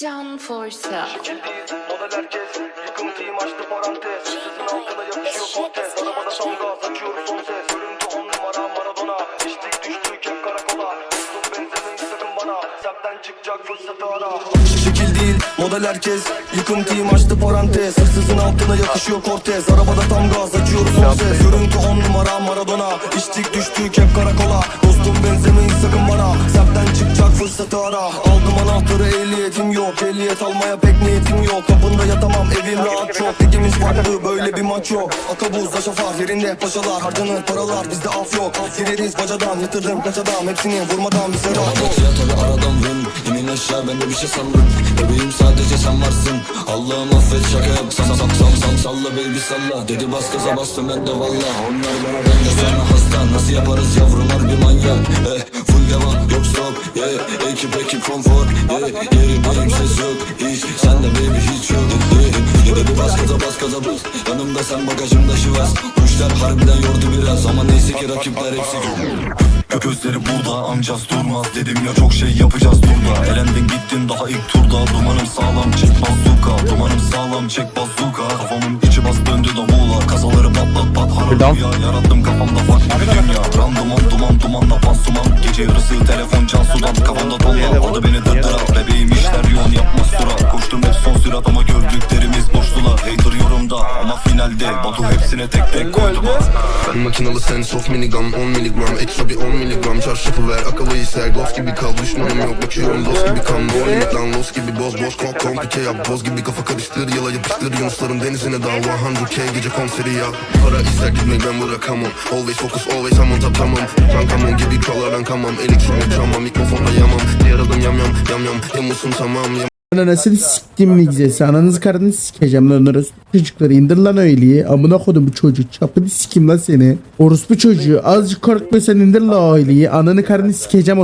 Can Forsa. Şekildeyiz model herkes Yıkıntıyım açtı parantez bana değil model herkes. Yıkıntıyım açtı parantez. Hırsızın altına yakışıyor kortez Arabada tam gaz açıyoruz son ses. Görüntü on numara Maradona. İçtik düştük hep karakola. Dostum benzemeyin sakın bana. Semtten çıkacak fırsatı ara. Aldım anahtarı ehliyetim yok. Ehliyet almaya pek niyetim yok. Kapında yatamam evim rahat farklı böyle bir maç yok. Akabuz şafar yerinde paşalar. Harcanır paralar bizde af yok. Gireriz bacadan yatırdım kaç adam Hepsini vurmadan bize rahat yok Ya tabi aradan vın İnin aşağı ben de bir şey sandım. Bebeğim sadece sen varsın. Allah'ım affet şaka yap. Sam sam sam sam salla baby salla. Dedi bas gaza bastım ben de valla. Onlar bana ben de sana hasta. Nasıl yaparız yavrular bir manyak? Eh, Full devam yok stop. Yeah. Ekip ekip konfor. Yeah. Yerim benim ses yok. Hiç Sen de baby hiç yok bas Yanımda sen bagajımda şivas işler harbiden yordu biraz Ama neyse ki rakipler hepsi Gözleri burada amcaz durmaz Dedim ya çok şey yapacağız burada Elendin gittin daha ilk turda Dumanım sağlam çek bazuka Dumanım sağlam çek bazuka Kafamın içi bas döndü davula. Kasaları patlat pat harbi ya Yarattım kafamda farklı bir dünya. Randıman duman dumanla pansuman. Gece yarısı telefon can sudan Kafamda tonla aldı beni dırdıra Bebeğim işler Batu hepsine tek tek koydu Ben makinalı sense of minigun 10 miligram Ekstra bir 10 miligram Çarşafı ver akıllı ser Ghost gibi kal düşmanım yok. Bakıyorum dost gibi kan No limit lan los gibi boz boz Kom komplike yap. Boz gibi kafa karıştır Yala yapıştır. Yunusların denizine dal 100k gece konseri yap. Para ister gitmeyi ben bırakamam. Always focus always I'm on top tamam Rankamon gibi krallardan kamam Elektronik travma mikrofonda yamam. Diğer adım yam yam yam yam. Yamusun tamam yam Anasını siktim nigzesi. Ananız karını sikeceğim lan orospu çocukları. indir lan öyleye. Amına kodum bu çocuğu. Çapını sikim lan seni. Orospu çocuğu. Azıcık korkma sen indir lan öyleye. Ananı karını sikeceğim